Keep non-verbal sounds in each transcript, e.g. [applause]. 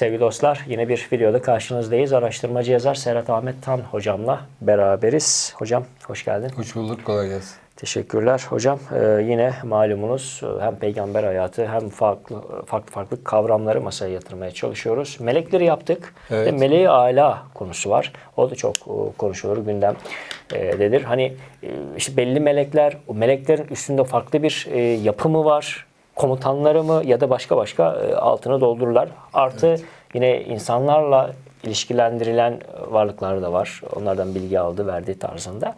Sevgili dostlar yine bir videoda karşınızdayız. Araştırmacı yazar Serhat Ahmet Tan hocamla beraberiz. Hocam hoş geldin. Hoş bulduk, kolay gelsin. Teşekkürler hocam. Ee, yine malumunuz e, hem peygamber hayatı hem farklı farklı farklı kavramları masaya yatırmaya çalışıyoruz. Melekleri yaptık. Evet. Ve meleği ala konusu var. O da çok e, konuşulur gündemdedir. Hani e, işte belli melekler, o meleklerin üstünde farklı bir e, yapı mı var? Komutanları mı ya da başka başka e, altını doldururlar. Artı yine insanlarla ilişkilendirilen varlıklar da var. Onlardan bilgi aldı, verdiği tarzında.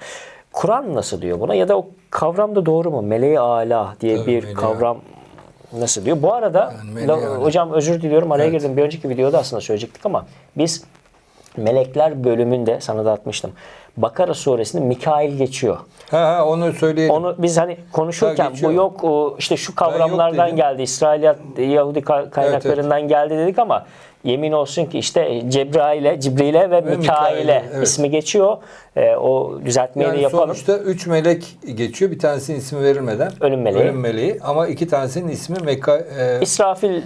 Kur'an nasıl diyor buna ya da o kavram da doğru mu? Meleği ala diye Tabii, bir meleği kavram nasıl diyor? Bu arada Yani la- ala. hocam özür diliyorum araya Evet. girdim. Bir önceki videoda aslında söyleyecektik ama biz melekler bölümünde sana da atmıştım. Bakara suresinde Mikail geçiyor. Ha ha onu söyleyelim. Onu biz hani konuşurken bu yok o işte şu kavramlardan geldi. İsrailiyat Yahudi ka- kaynaklarından geldi dedik ama yemin olsun ki işte Cebrail'e, Cibril'e ve, Mikail'e Mikail'e, evet. ismi geçiyor. Ee, o düzeltmeyi de yani yapalım. sonuçta üç melek geçiyor. Bir tanesinin ismi verilmeden. Ölüm meleği. Ölüm meleği. Ama iki tanesinin ismi Meka, e, İsrafil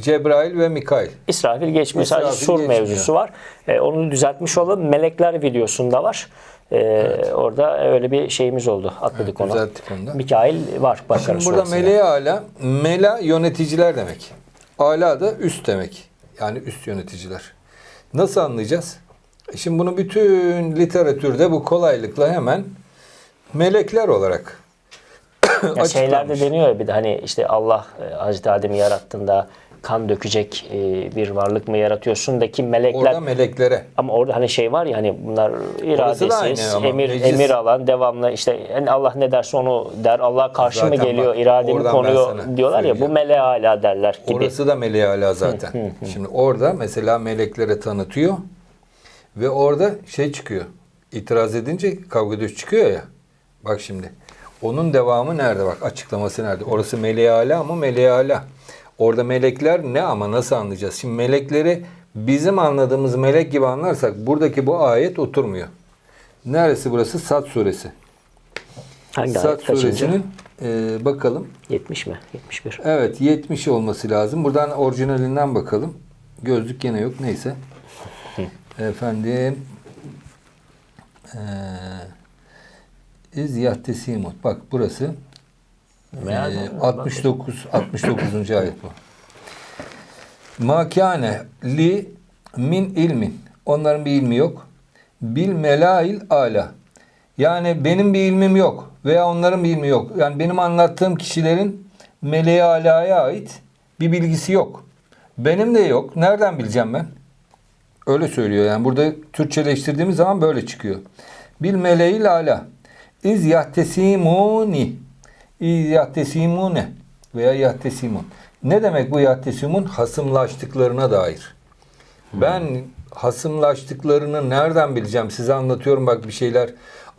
Cebrail ve Mikail. İsrafil geçmiyor. Sadece İsrafil sur geçmiyor. mevzusu var. Ee, onu düzeltmiş olalım. Melekler videosunda var. Ee, Orada öyle bir şeyimiz oldu. Atladık Evet, onu. düzelttik onu. Mikail var. Bakara Şimdi burada meleği ala, mela yöneticiler demek. Ala da üst demek. Yani üst yöneticiler. Nasıl anlayacağız? E Şimdi bunu bütün literatürde bu kolaylıkla hemen melekler olarak Ya [clears throat] şeylerde deniyor ya bir de hani işte Allah e, Hazreti Adem'i yarattığında kan dökecek e, bir varlık mı yaratıyorsun da ki melekler Orada meleklere. ama orada hani şey var ya hani bunlar iradesiz, emir meclis- emir alan devamlı işte yani Allah ne derse onu der. Allah karşı mı Zaten geliyor, bak, irademi konuyor diyorlar ya bu söyleyeceğim. mele hala derler gibi. Orası da meleği ala zaten. Şimdi orada mesela meleklere tanıtıyor ve orada şey çıkıyor. İtiraz edince kavga dövüş çıkıyor ya. Bak şimdi. Onun devamı nerede bak açıklaması nerede? Orası meleği ala ama meleği ala. Orada melekler ne ama nasıl anlayacağız? Şimdi melekleri bizim anladığımız melek gibi anlarsak buradaki bu ayet oturmuyor. Neresi burası? Sad suresi. Hangi Sad ayet suresinin e, bakalım. 70 mi? 71. Evet 70 olması lazım. Buradan orijinalinden bakalım. Gözlük gene yok neyse. [laughs] Efendim eee İz Yahtesimut. Bak burası Meğer eee, bu- 69 69. ayet bu. Makane li min ilmin. Onların bir ilmi yok. Bil melail ala. Yani benim bir ilmim yok veya onların bir ilmi yok. Yani benim anlattığım kişilerin meleği alaya ait bir bilgisi yok. Benim de yok. Nereden bileceğim ben? Öyle söylüyor. Yani burada Türkçeleştirdiğimiz zaman böyle çıkıyor. Bil meleğil ala. İz yahtesimuni. İz yahtesimune. Veya yahtesimun. Ne demek bu yahtesimun? Hasımlaştıklarına dair. Ben hasımlaştıklarını nereden bileceğim? Size anlatıyorum bak bir şeyler.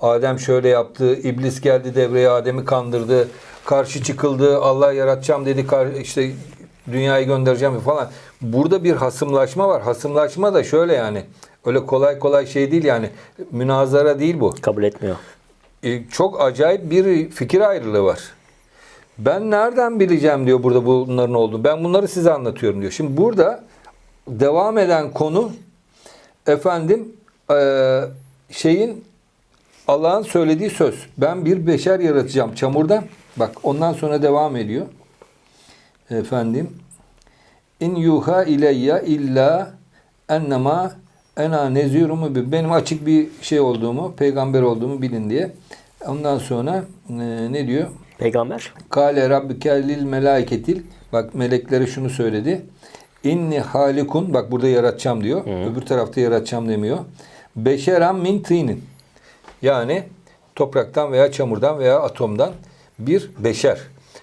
Adem şöyle yaptı, iblis geldi devreye Adem'i kandırdı, karşı çıkıldı, Allah yaratacağım dedi, işte dünyayı göndereceğim falan. Burada bir hasımlaşma var. Hasımlaşma da şöyle yani. Öyle kolay kolay şey değil yani. Münazara değil bu. Kabul etmiyor. E, çok acayip bir fikir ayrılığı var. Ben nereden bileceğim diyor burada bunların olduğunu. Ben bunları size anlatıyorum diyor. Şimdi burada devam eden konu efendim e, şeyin Allah'ın söylediği söz. Ben bir beşer yaratacağım çamurdan. Bak ondan sonra devam ediyor. Efendim in yuha ileyya illa ennema ena nezirum mübin. Benim açık bir şey olduğumu, peygamber olduğumu bilin diye. Ondan sonra e, ne diyor? Peygamber Kale rabbike lil melaiketil. Bak meleklere şunu söyledi. İnni halikun. Bak burada yaratacağım diyor. Öbür tarafta yaratacağım demiyor. Beşeran min tinin. Yani topraktan veya çamurdan veya atomdan bir beşer.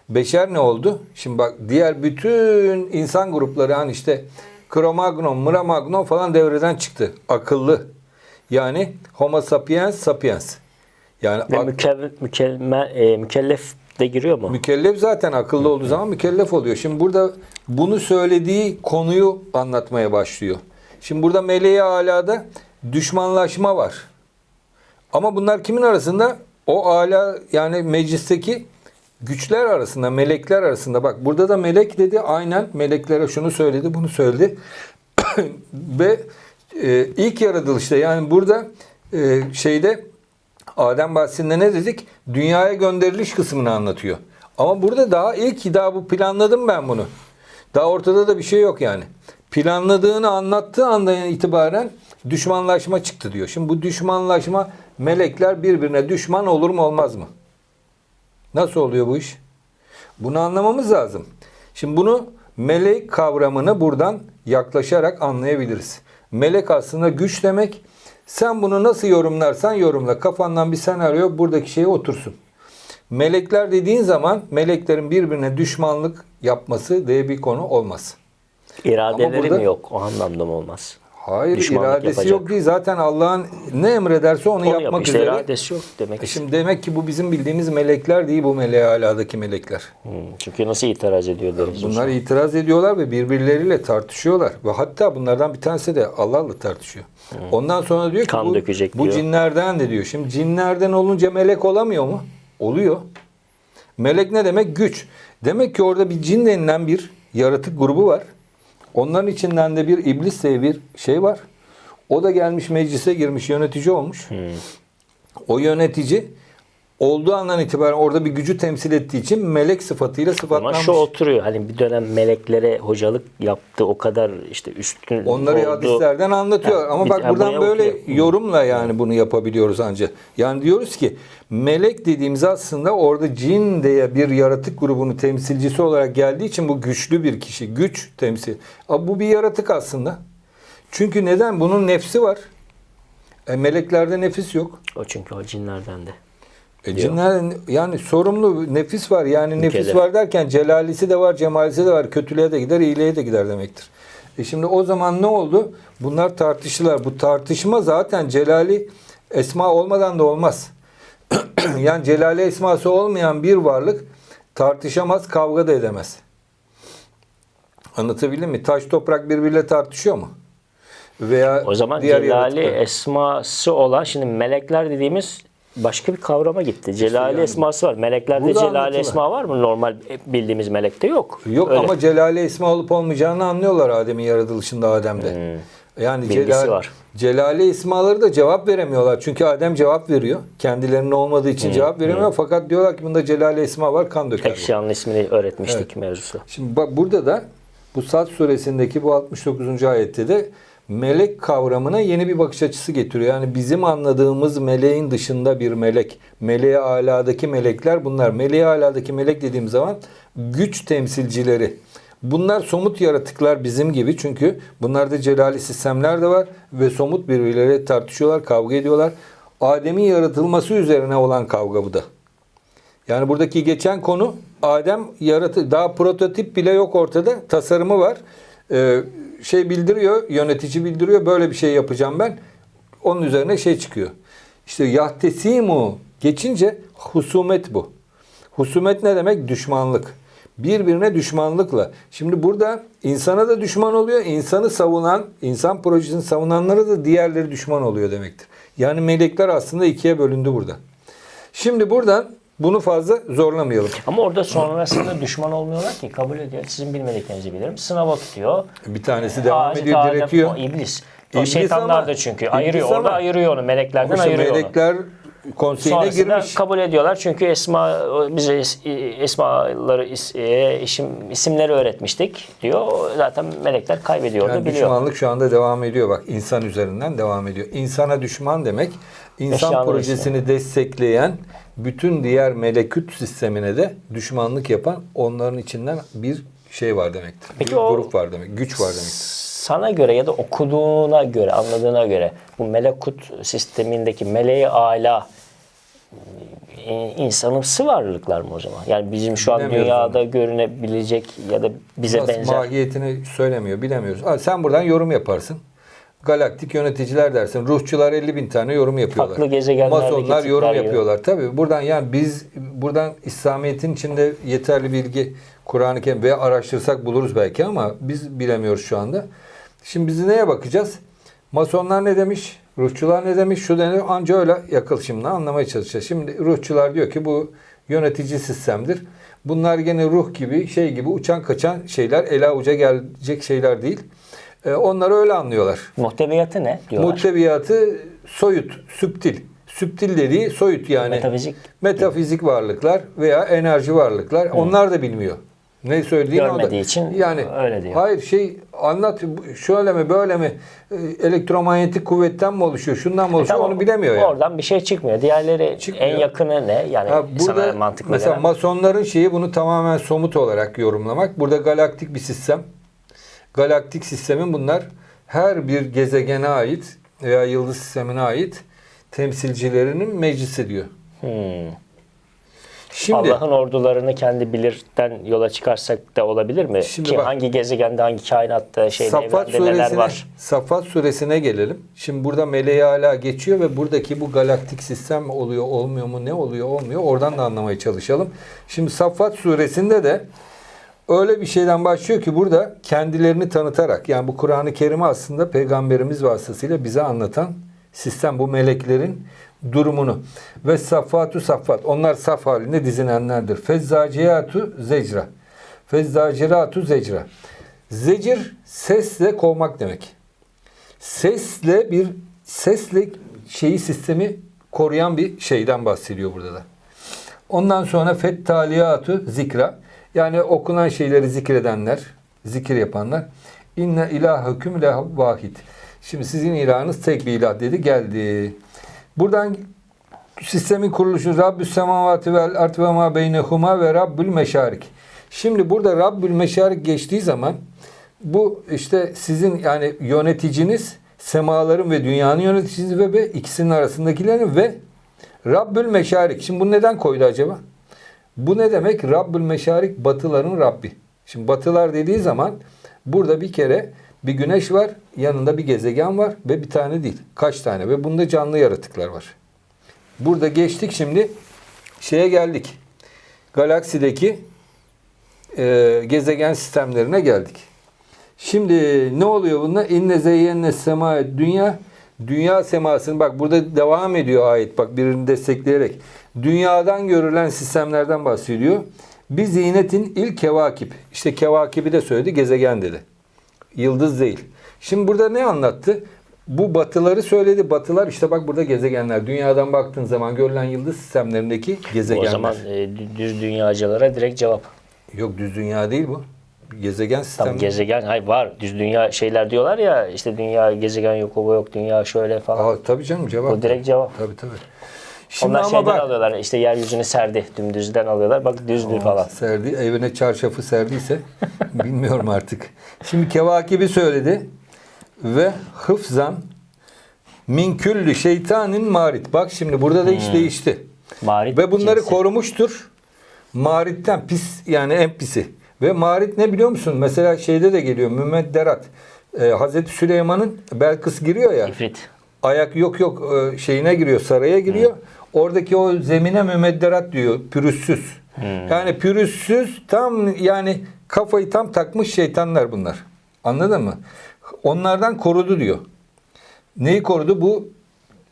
Beşer ne oldu? Şimdi bak diğer bütün insan grupları hani işte Cro-Magnon, Mıra-Magnon falan devreden çıktı. Akıllı. Yani Homo sapiens sapiens. Yani ve mükellef, mükemmel, e, mükellef de giriyor mu? Mükellef zaten akıllı olduğu zaman mükellef oluyor. Şimdi burada bunu söylediği konuyu anlatmaya başlıyor. Şimdi burada meleği alada düşmanlaşma var. Ama bunlar kimin arasında? O ala yani meclisteki güçler arasında, melekler arasında. Bak burada da melek dedi aynen meleklere şunu söyledi, bunu söyledi. [coughs] Ve e, ilk yaratılışta yani burada e, şeyde Adem bahsinde ne dedik? Dünyaya gönderiliş kısmını anlatıyor. Ama burada daha ilk daha bu planladım ben bunu. Daha ortada da bir şey yok yani. Planladığını anlattığı andan itibaren düşmanlaşma çıktı diyor. Şimdi bu düşmanlaşma melekler birbirine düşman olur mu olmaz mı? Nasıl oluyor bu iş? Bunu anlamamız lazım. Şimdi bunu melek kavramını buradan yaklaşarak anlayabiliriz. Melek aslında güç demek. Sen bunu nasıl yorumlarsan yorumla. Kafandan bir senaryo buradaki şeye otursun. Melekler dediğin zaman meleklerin birbirine düşmanlık yapması diye bir konu olmaz. İradeleri burada- mi yok? O anlamda mı olmaz? Hayır Düşmanlık iradesi yapacak. yok değil. Zaten Allah'ın ne emrederse onu, Onu yapmak yapıyor. İşte üzere. iradesi yok demek. E Şimdi demek ki bu bizim bildiğimiz melekler değil bu meleğe aladaki melekler. Hmm, Çünkü nasıl itiraz ediyor deriz. Bunlar itiraz ediyorlar ve birbirleriyle tartışıyorlar. Ve hatta bunlardan bir tanesi de Allah'la tartışıyor. Ondan sonra diyor ki Kan bu, dökecek bu diyor. cinlerden de diyor. Şimdi cinlerden olunca melek olamıyor mu? Oluyor. Melek ne demek? Güç. Demek ki orada bir cin denilen bir yaratık grubu var. Onların içinden de bir iblis diye bir şey var. O da gelmiş meclise girmiş yönetici olmuş. O yönetici olduğu andan itibaren orada bir gücü temsil ettiği için melek sıfatıyla Ama sıfatlanmış. şu oturuyor. Hani bir dönem meleklere hocalık yaptı. O kadar işte üstün Onları oldu. hadislerden anlatıyor. Ha, Ama bak buradan böyle oturuyor. yorumla yani bunu yapabiliyoruz ancak. Yani diyoruz ki melek dediğimiz aslında orada cin diye bir yaratık grubunun temsilcisi olarak geldiği için bu güçlü bir kişi. Güç temsil. Ama bu bir yaratık aslında. Çünkü neden? Bunun nefsi var. E, meleklerde nefis yok. O çünkü o cinlerden de. E, cinler yani sorumlu nefis var. Yani nefis Mükellef. var derken celalisi de var, cemalisi de var. Kötülüğe de gider, iyiliğe de gider demektir. E şimdi o zaman ne oldu? Bunlar tartıştılar. Bu tartışma zaten celali esma olmadan da olmaz. [clears throat] yani celali esması olmayan bir varlık tartışamaz, kavga da edemez. Anlatabildim mi? Taş toprak birbiriyle tartışıyor mu? Veya O zaman diğer celali yaratıklar. esması olan şimdi melekler dediğimiz başka bir kavrama gitti. Celali yani- esması var. Meleklerde celali anlatılan. esma var mı? Normal bildiğimiz melekte yok. Yok Öyle. ama Celali esma olup olmayacağını anlıyorlar Adem'in yaratılışında Adem'de. Yani Hmm. Bilgisi Celal, var. Celali esmaları da cevap veremiyorlar. Çünkü Adem cevap veriyor. Kendilerinin olmadığı Hmm. için cevap veremiyor. Fakat diyorlar ki bunda Celali esma var kan döker. bu. Ekşiyan'ın ismini öğretmiştik mevzusu. Şimdi bak burada da bu Sad suresindeki bu 69. ayette de melek kavramına yeni bir bakış açısı getiriyor. Yani bizim anladığımız meleğin dışında bir melek. Meleğe aladaki melekler bunlar. Meleğe aladaki melek dediğim zaman güç temsilcileri. Bunlar somut yaratıklar bizim gibi çünkü bunlarda celali sistemler de var ve somut birbirleriyle tartışıyorlar, kavga ediyorlar. Adem'in yaratılması üzerine olan kavga bu da. Yani buradaki geçen konu Adem yaratı daha prototip bile yok ortada. Tasarımı var. Ee, şey bildiriyor, yönetici bildiriyor. Böyle bir şey yapacağım ben. Onun üzerine şey çıkıyor. İşte yahtesimu geçince husumet bu. Husumet ne demek? Düşmanlık. Birbirine düşmanlıkla. Şimdi burada insana da düşman oluyor. insanı savunan, insan projesini savunanlara da diğerleri düşman oluyor demektir. Yani melekler aslında ikiye bölündü burada. Şimdi buradan bunu fazla zorlamayalım. Ama orada sonrasında düşman olmuyorlar ki kabul ediyor. Sizin bilmediklerinizi bilirim. Sınava tutuyor. Bir tanesi devam Hazreti ediyor, diretiyor. İblis. O İblis şeytanlar ama- da çünkü. İblis Ayırıyor. ama- Orada ayırıyor onu. Meleklerden İşte ayırıyor onu. melekler konseyine Sonrasında girmiş. kabul ediyorlar çünkü esma bize es- esmaları is- e, isim, isimleri öğretmiştik diyor. Zaten melekler kaybediyor Yani biliyor. düşmanlık şu anda devam ediyor bak insan üzerinden devam ediyor. İnsana düşman demek insan Eşyanın projesini destekleyen bütün diğer melekut sistemine de düşmanlık yapan onların içinden bir şey var demektir. Peki bir o- grup var demek, güç var demektir. Sana göre ya da okuduğuna göre, anladığına göre bu melekut sistemindeki meleği ala e, insanımsı varlıklar mı o zaman? Yani bizim şu an dünyada görünebilecek ya da bize Nasıl benzer. mahiyetini söylemiyor bilemiyoruz. Ha, sen buradan yorum yaparsın. Galaktik yöneticiler dersin. Ruhçular 50 bin tane yorum yapıyorlar. Farklı gezegenlerdeki Masonlar yorum gibi. yapıyorlar. Tabii buradan yani biz buradan İslamiyet'in içinde yeterli bilgi Kur'an-ı Kerim veya araştırsak buluruz belki ama biz bilemiyoruz şu anda. Şimdi biz neye bakacağız? Masonlar ne demiş? Ruhçular ne demiş? Şu denir. Anca öyle yakıl şimdi anlamaya çalışacağız. Şimdi ruhçular diyor ki bu yönetici sistemdir. Bunlar gene ruh gibi şey gibi uçan kaçan şeyler ele avuca gelecek şeyler değil. E, onlar öyle anlıyorlar. Muhteviyatı ne diyorlar? Muhteviyatı soyut, süptil. Süptil dediği soyut yani. Metafizik. Metafizik varlıklar veya enerji varlıklar. Onlar da bilmiyor. Ne söylediğini o da- Görmediği için yani öyle diyor. Hayır şey anlat şöyle mi böyle mi e, elektromanyetik kuvvetten mi oluşuyor şundan mı oluşuyor Tamam, onu bilemiyor yani. Oradan bir şey çıkmıyor. Diğerleri Çıkmıyor. en yakını ne? Yani Ha, sana burada mantıklı mesela gelen. masonların şeyi bunu tamamen somut olarak yorumlamak. Burada galaktik bir sistem. Galaktik sistemin bunlar her bir gezegene ait veya yıldız sistemine ait temsilcilerinin meclisi diyor. Hmm. Şimdi Allah'ın ordularını kendi bilirden yola çıkarsak da olabilir mi? Şimdi Ki bak- hangi gezegende, hangi kainatta, şeyde, Saffat evrende neler suresine, var? Saffat suresine gelelim. Şimdi burada meleği hala geçiyor ve buradaki bu galaktik sistem oluyor olmuyor mu ne oluyor olmuyor oradan da anlamaya çalışalım. Şimdi Saffat suresinde de öyle bir şeyden başlıyor ki burada kendilerini tanıtarak yani bu Kur'an-ı Kerim'i aslında peygamberimiz vasıtasıyla bize anlatan sistem bu meleklerin durumunu ve saffatu saffat onlar saf halinde dizilenlerdir. Fezzaciyatu zecra. Fezzaciratu zecra. Zecir sesle kovmak demek. Sesle bir sesle şeyi sistemi koruyan bir şeyden bahsediyor burada da. Ondan sonra fettaliyatu zikra. Yani okunan şeyleri zikredenler, zikir yapanlar. İnne ilahüküm la vahid. Şimdi sizin ilahınız tek bir ilah dedi geldi. Buradan sistemin kuruluşu Rabbü semavati vel art ve ma beynehuma ve Rabbül meşarik. Şimdi burada Rabbül meşarik geçtiği zaman bu işte sizin yani yöneticiniz semaların ve dünyanın yöneticisi ve, ve ikisinin arasındakilerin ve Rabbül meşarik. Şimdi bu neden koydu acaba? Bu ne demek? Rabbül meşarik batıların Rabbi. Şimdi batılar dediği zaman burada bir kere bir güneş var, yanında bir gezegen var ve bir tane değil. Kaç tane ve bunda canlı yaratıklar var. Burada geçtik şimdi şeye geldik. Galaksideki e, gezegen sistemlerine geldik. Şimdi ne oluyor bunda? İnne zeyyenne sema dünya dünya semasını bak burada devam ediyor ayet bak birini destekleyerek. Dünyadan görülen sistemlerden bahsediyor. Bir zinetin ilk kevakip. İşte kevakibi de söyledi gezegen dedi. Yıldız değil. Şimdi burada ne anlattı? Bu batıları söyledi. Batılar işte bak burada gezegenler. Dünyadan baktığın zaman görülen yıldız sistemlerindeki gezegenler. O zaman e, dü- düz dünyacılara direkt cevap. Yok düz dünya değil bu. Gezegen sistemi. Tam gezegen hayır var. Düz dünya şeyler diyorlar ya işte dünya gezegen yok o yok dünya şöyle falan. Aa, tabii canım cevap. o direkt cevap. Tabii tabii. Şimdi Onlar ama şeyden bak. alıyorlar işte yeryüzünü serdi dümdüzden alıyorlar bak düzdür falan. Serdi, evine çarşafı serdiyse [laughs] bilmiyorum artık. Şimdi kevakibi söyledi ve hıfzan min küllü şeytanin marit. Bak şimdi burada da iş değişti. Marit Ve bunları cinsi. korumuştur. Maritten pis yani en pisi. Ve marit ne biliyor musun? Mesela şeyde de geliyor Mümedderat. Ee, Hazreti Süleyman'ın Belkıs giriyor ya. İfrit. Ayak yok yok e, şeyine giriyor saraya giriyor. Oradaki o zemine mümedderat diyor pürüzsüz. Yani pürüzsüz tam yani kafayı tam takmış şeytanlar bunlar. Anladın mı? Onlardan korudu diyor. Neyi korudu? Bu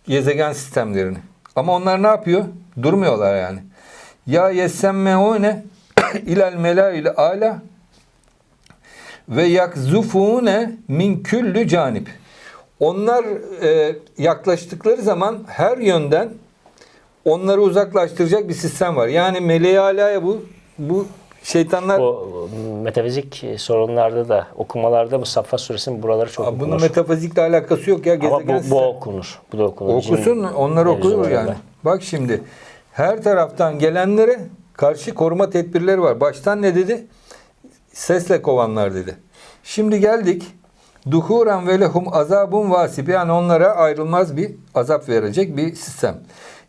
gezegen sistemlerini. Ama onlar ne yapıyor? Durmuyorlar yani. Ya yessemmeune [coughs] ilal melail ala ve yakzufune min küllü canip. Onlar e, yaklaştıkları zaman her yönden onları uzaklaştıracak bir sistem var. Yani meleği alaya bu bu şeytanlar Bu metafizik sorunlarda da okumalarda bu Saffat suresinin buraları çok Aa, bunun okunur. metafizikle alakası yok ya gezegen Ama bu, bu okunur. Bu da okunur. Okusun Cin onlar okur mevzularında. yani. Bak şimdi her taraftan gelenlere karşı koruma tedbirleri var. Baştan ne dedi? Sesle kovanlar dedi. Şimdi geldik. Duhuran ve lehum azabun vasip. Yani onlara ayrılmaz bir azap verecek bir sistem.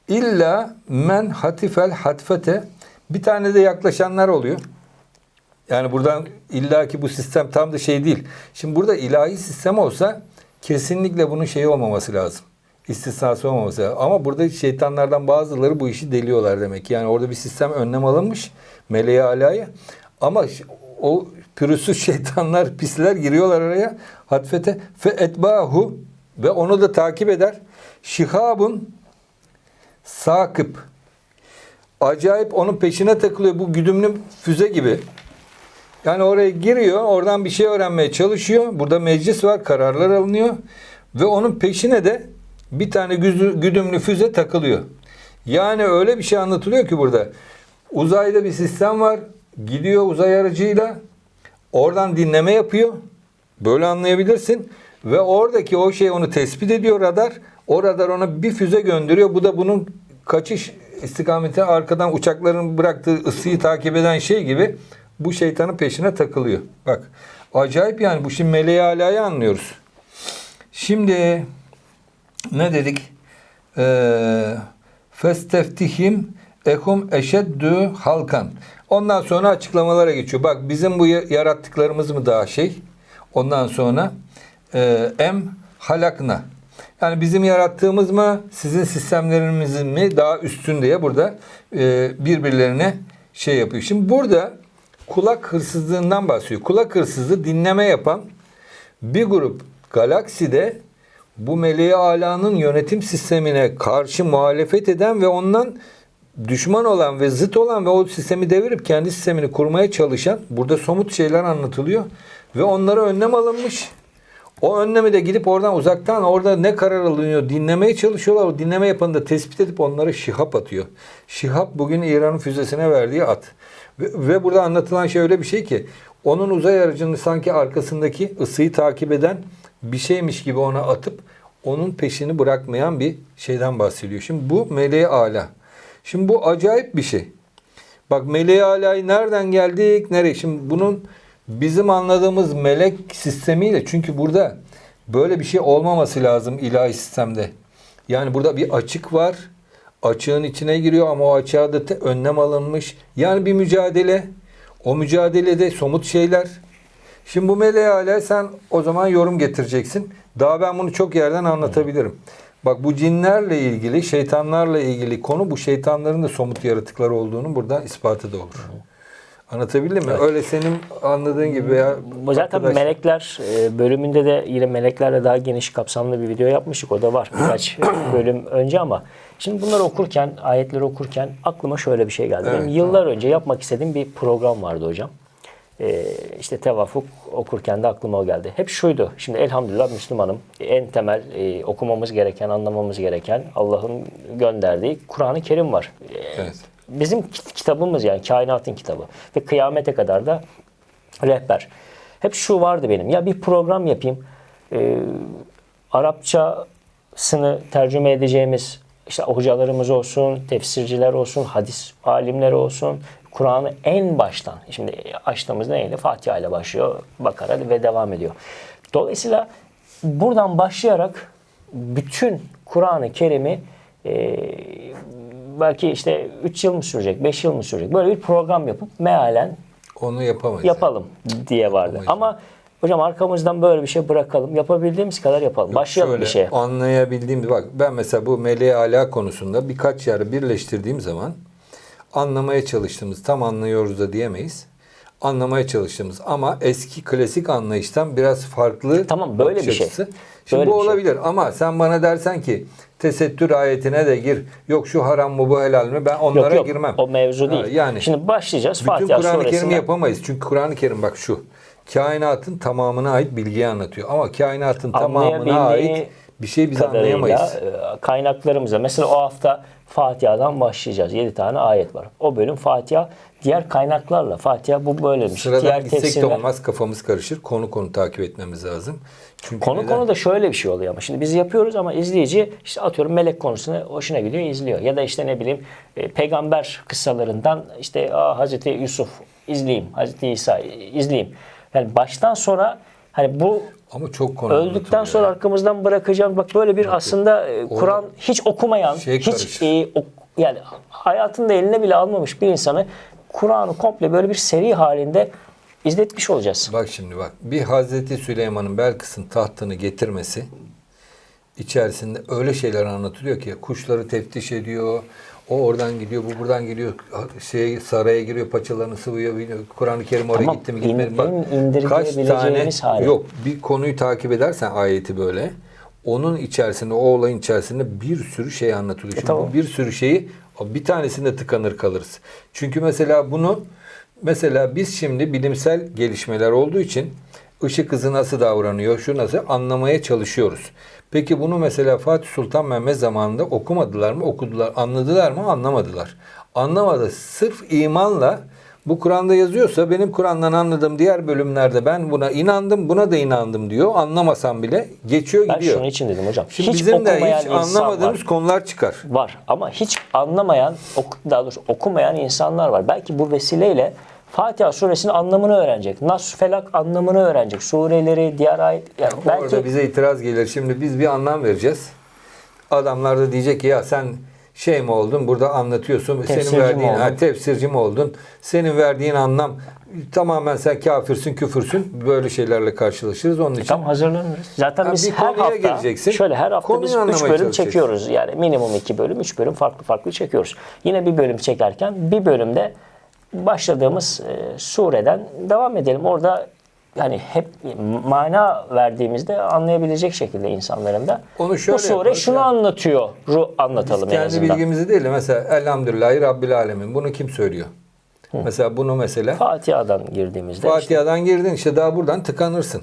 İlla men hatifel hatfete. Bir tane de yaklaşanlar oluyor. Yani buradan illaki bu sistem tam da şey değil. Şimdi burada ilahi sistem olsa kesinlikle bunun şeyi olmaması lazım. İstisnası olmaması lazım. Ama burada şeytanlardan bazıları bu işi deliyorlar demek. ki. Yani orada bir sistem önlem alınmış meleğe alaya. Ama o pürüzsüz [laughs] şeytanlar, pisler giriyorlar araya. Hatfete fe etbahu ve onu da takip eder. Şihabun sakıp acayip onun peşine takılıyor bu güdümlü füze gibi. Yani oraya giriyor, oradan bir şey öğrenmeye çalışıyor. Burada meclis var, kararlar alınıyor. Ve onun peşine de bir tane güdümlü füze takılıyor. Yani öyle bir şey anlatılıyor ki burada. Uzayda bir sistem var. Gidiyor uzay aracıyla. Oradan dinleme yapıyor. Böyle anlayabilirsin. Ve oradaki o şey onu tespit ediyor radar. O radar ona bir füze gönderiyor. Bu da bunun kaçış istikameti arkadan uçakların bıraktığı ısıyı takip eden şey gibi bu şeytanın peşine takılıyor. Bak acayip yani bu şimdi meleği alaya anlıyoruz. Şimdi ne dedik? Ee, Festeftihim ehum eşeddü halkan. Ondan sonra açıklamalara geçiyor. Bak bizim bu ya- yarattıklarımız mı daha şey? Ondan sonra e, em halakna. Yani bizim yarattığımız mı, sizin sistemlerimizin mi daha üstün diye burada e, birbirlerine şey yapıyor. Şimdi burada kulak hırsızlığından bahsediyor. Kulak hırsızlığı dinleme yapan bir grup galakside bu meleği alanın yönetim sistemine karşı muhalefet eden ve ondan düşman olan ve zıt olan ve o sistemi devirip kendi sistemini kurmaya çalışan burada somut şeyler anlatılıyor ve onlara önlem alınmış. O önlemi de gidip oradan uzaktan orada ne karar alınıyor dinlemeye çalışıyorlar. O dinleme yapanı da tespit edip onlara şihap atıyor. Şihap bugün İran'ın füzesine verdiği at. Ve, ve burada anlatılan şey öyle bir şey ki onun uzay aracını sanki arkasındaki ısıyı takip eden bir şeymiş gibi ona atıp onun peşini bırakmayan bir şeyden bahsediyor. Şimdi bu meleği ala. Şimdi bu acayip bir şey. Bak meleği alay nereden geldik nereye? Şimdi bunun bizim anladığımız melek sistemiyle çünkü burada böyle bir şey olmaması lazım ilahi sistemde. Yani burada bir açık var. Açığın içine giriyor ama o açığa da önlem alınmış. Yani bir mücadele. O mücadelede somut şeyler. Şimdi bu meleği hala sen o zaman yorum getireceksin. Daha ben bunu çok yerden anlatabilirim. Bak bu cinlerle ilgili, şeytanlarla ilgili konu bu şeytanların da somut yaratıklar olduğunu burada ispatı da olur. Anlatabildim mi? Öyle senin anladığın gibi veya Zaten arkadaş- melekler e, bölümünde de yine meleklerle daha geniş kapsamlı bir video yapmıştık. O da var birkaç [clears throat] bölüm önce ama şimdi bunları okurken, ayetleri okurken aklıma şöyle bir şey geldi. Benim Evet, yıllar önce yapmak istediğim bir program vardı hocam. E, işte tevafuk okurken de aklıma o geldi. Hep şuydu. Şimdi elhamdülillah Müslümanım. En temel e, okumamız gereken, anlamamız gereken Allah'ın gönderdiği Kur'an-ı Kerim var. E, Evet. Bizim kit- kitabımız yani kainatın kitabı. Ve kıyamete kadar da rehber. Hep şu vardı benim. Ya bir program yapayım. Ee, Arapçasını tercüme edeceğimiz işte hocalarımız olsun, tefsirciler olsun, hadis alimleri olsun. Kur'an'ı en baştan, şimdi açtığımız neyle? Fatiha ile başlıyor, Bakara ve devam ediyor. Dolayısıyla buradan başlayarak bütün Kur'an-ı Kerim'i e, belki işte 3 yıl mı sürecek, 5 yıl mı sürecek? Böyle bir program yapıp mealen onu yapamayız. yapalım diye vardı. Yapamayız. Ama hocam arkamızdan böyle bir şey bırakalım. Yapabildiğimiz kadar yapalım. Başlayalım Şöyle, bir şeye. Anlayabildiğim bak ben mesela bu meleği ala konusunda birkaç yer birleştirdiğim zaman anlamaya çalıştığımız tam anlıyoruz da diyemeyiz. Anlamaya çalıştığımız ama eski klasik anlayıştan biraz farklı Tamam, böyle bir şey. Şimdi Böyle bu şey. olabilir ama sen bana dersen ki tesettür ayetine de gir. Yok şu haram mı bu helal mi ben onlara Yok yok girmem. o mevzu Ha, değil. Yani Şimdi başlayacağız bütün Fatiha Kur'an-ı Kerim'i yapamayız. Çünkü Kur'an-ı Kerim bak şu. Kainatın tamamına ait bilgiyi anlatıyor. Ama kainatın tamamına ait bir şey biz anlayamayız. e, kaynaklarımıza mesela o hafta Fatiha'dan başlayacağız. 7 tane ayet var. O bölüm Fatiha. Diğer kaynaklarla Fatiha bu böylemiş. Sıradan Diğer gitsek de tefsirler- olmaz kafamız karışır. Konu konu takip etmemiz lazım. Çünkü Konu neden? konu da şöyle bir şey oluyor ama şimdi biz yapıyoruz ama izleyici işte atıyorum melek konusuna hoşuna gidiyor izliyor. Ya da işte ne bileyim e, peygamber kıssalarından işte Aa, Hazreti Yusuf izleyeyim, Hazreti İsa izleyeyim. Yani baştan sonra hani bu Ama çok konu öldükten sonra arkamızdan bırakacağım bak böyle bir aslında e, Kur'an hiç okumayan, Şey hiç e, ok- yani hayatında eline bile almamış bir insanı Kur'an'ı komple böyle bir seri halinde izletmiş olacağız. Bak şimdi bak. Bir Hazreti Süleyman'ın Belkıs'ın tahtını getirmesi içerisinde öyle şeyler anlatılıyor ki kuşları teftiş ediyor. O oradan gidiyor, bu buradan gidiyor. Şey saraya giriyor, paçalarını sıvıyor. Kur'an-ı Kerim oraya Tamam, gitti mi gitmedi mi? İn- indirgeyebileceğimiz hali. yok bir konuyu takip edersen ayeti böyle onun içerisinde o olayın içerisinde bir sürü şey anlatılıyor. Şimdi tamam. bir sürü şeyi bir tanesinde tıkanır kalırız. Çünkü mesela bunu Mesela biz şimdi bilimsel gelişmeler olduğu için ışık hızı nasıl davranıyor, şu nasıl anlamaya çalışıyoruz. Peki bunu mesela Fatih Sultan Mehmet zamanında okumadılar mı? Okudular. Anladılar mı? Anlamadılar. Anlamadı. Sırf imanla bu Kur'an'da yazıyorsa benim Kur'an'dan anladığım diğer bölümlerde ben buna inandım, buna da inandım diyor. Anlamasam bile geçiyor Ben gidiyor. şunun için dedim hocam. Şimdi hiç bizim de okumayan hiç anlamadığımız var. konular çıkar. var ama hiç anlamayan, daha doğrusu okumayan insanlar var. Belki bu vesileyle Fatiha suresinin anlamını öğrenecek. Nas Felak anlamını öğrenecek. Sureleri, diğer ayet yani belki Orada bize itiraz gelir. Şimdi biz bir anlam vereceğiz. Adamlar da diyecek ki ya sen şey mi oldun burada anlatıyorsun. Tefsirci senin verdiğin ha, tefsirci mi oldun? Senin verdiğin anlam tamamen sen kafirsin, küfürsün. Böyle şeylerle karşılaşırız. Onun için tam hazırlanırız. Zaten Ha, biz her hafta geleceksin. şöyle her hafta Konuyu biz 3 anlamaya bölüm çekiyoruz. Yani minimum 2 bölüm, 3 bölüm farklı farklı çekiyoruz. Yine bir bölüm çekerken bir bölümde başladığımız e, sureden devam edelim. Orada yani hep mana verdiğimizde anlayabilecek şekilde insanların da Onu şöyle bu sure şunu ya. anlatıyor. Ru biz anlatalım en kendi bilgimizi değil de mesela Elhamdülillahi Rabbil Alemin. Bunu kim söylüyor? Mesela bunu mesela Fatiha'dan girdiğimizde işte Fatiha'dan girdin işte daha buradan tıkanırsın.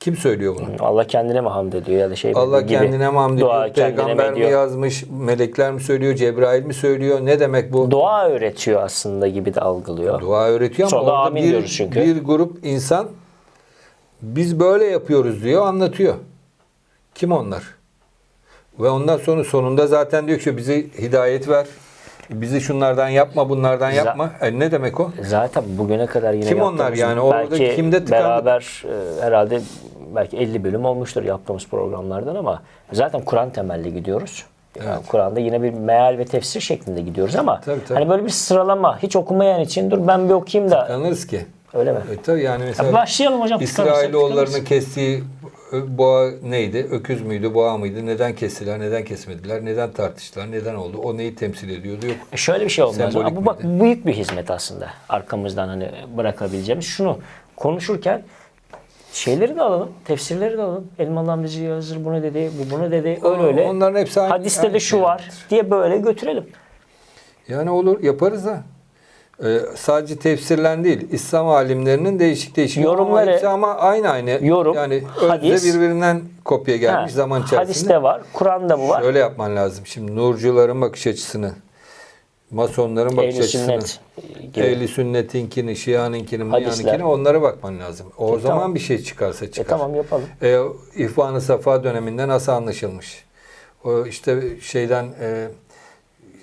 Kim söylüyor bunu? Allah kendine mi hamd ediyor ya da şey Allah gibi. kendine mi hamd ediyor? Peygamber mi yazmış? Melekler mi söylüyor? Cebrail mi söylüyor? Ne demek bu? Dua öğretiyor aslında gibi de algılıyor. Dua öğretiyor ama Sonra orada amin bir, çünkü. bir grup insan biz böyle yapıyoruz diyor, anlatıyor. Kim onlar? Ve ondan sonra sonunda zaten diyor ki bize hidayet ver. Bizi şunlardan yapma, bunlardan yapma. E ne demek o? Zaten bugüne kadar yine Kim onlar yani? Orada belki kimde tıkandık? beraber e, herhalde belki 50 bölüm olmuştur yaptığımız programlardan ama zaten Kur'an temelli gidiyoruz. Yani Kur'an'da yine bir meal ve tefsir şeklinde gidiyoruz ama Tabii, tabii. hani böyle bir sıralama hiç okumayan için dur ben bir okuyayım da Anlarız ki. Öyle mi? E tabii yani mesela Ya başlayalım hocam. tıkanırız. kestiği ö- boğa neydi? Öküz müydü, boğa mıydı? Neden kestiler, neden kesmediler? Neden tartıştılar? Neden oldu? O neyi temsil ediyordu? Yok. E Şöyle bir şey olmaz. Bu bak büyük bir hizmet aslında. Arkamızdan hani bırakabileceğimiz. Şunu konuşurken şeyleri de alalım. Tefsirleri de alalım. Elmalı Hamdici Yazır bunu dedi, bu bunu dedi. Öyle öyle. Onların hepsi aynı- Hadiste de aynı şu şey var diye böyle götürelim. Yani olur yaparız da. Ee, sadece tefsirlen değil. İslam alimlerinin değişik değişik Yorumları- ama, hepsi ama aynı aynı. Yorum, yani hadis. birbirinden kopya gelmiş Ha, zaman içerisinde. Hadiste var, Kur'an'da bu var. Şöyle yapman lazım. Şimdi nurcuların bakış açısını, masonların bakış Ehl-i açısını, sünnet ehli sünnetinkini, şianinkini, Hadisler. miyankini onlara bakman lazım. O E, zaman tamam. bir şey çıkarsa E çıkar. tamam yapalım. E, İhvan-ı Safa döneminde nasıl anlaşılmış? O işte şeyden e,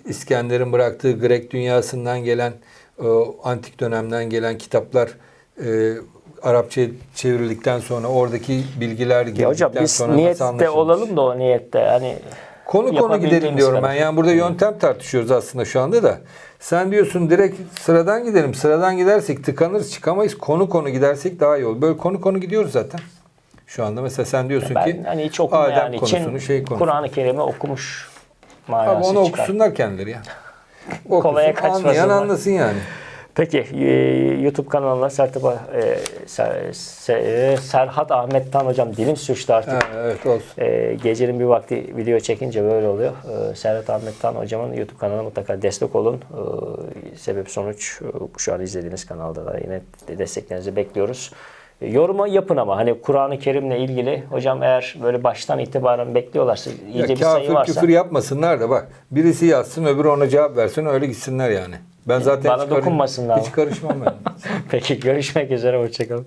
İskender'in bıraktığı Grek dünyasından gelen antik dönemden gelen kitaplar e, Arapça çevrildikten sonra oradaki bilgiler girdikten hocam biz sonra niyette olalım da o niyette. Hani Konu konu gidelim diyorum ben. Yani burada yöntem tartışıyoruz aslında şu anda da. Sen diyorsun direkt sıradan gidelim. Sıradan gidersek tıkanırız çıkamayız. Konu konu gidersek daha iyi olur. Böyle konu konu gidiyoruz zaten. Şu anda mesela sen diyorsun ki ben hani hiç Adem konusunu için şey konusunu. Kur'an-ı Kerim'i okumuş manası Abi onu çıkar. okusunlar kendileri ya. Okusun, Kolaya kaçmasınlar. anlayan anlasın yani. Peki e, YouTube kanalına Sertab, e, Ser- Se- Serhat Ahmet'tan hocam dilim sürçtü artık. Ha, evet olsun. E, gecenin bir vakti video çekince böyle oluyor. E, Serhat Ahmet'tan hocamın YouTube kanalına mutlaka destek olun. E, sebep sonuç e, şu an izlediğiniz kanalda da yine desteklerinizi bekliyoruz. E, Yoruma yapın ama hani Kur'an-ı Kerim'le ilgili hocam eğer böyle baştan itibaren bekliyorlarsa Ya iyice bir sayı kafir varsa küfür yapmasınlar da bak. Birisi yazsın öbürü ona cevap versin öyle gitsinler yani. Ben zaten Bana hiç dokunmasınlar Hiç karışmam ben. [laughs] Peki görüşmek üzere hoşçakalın.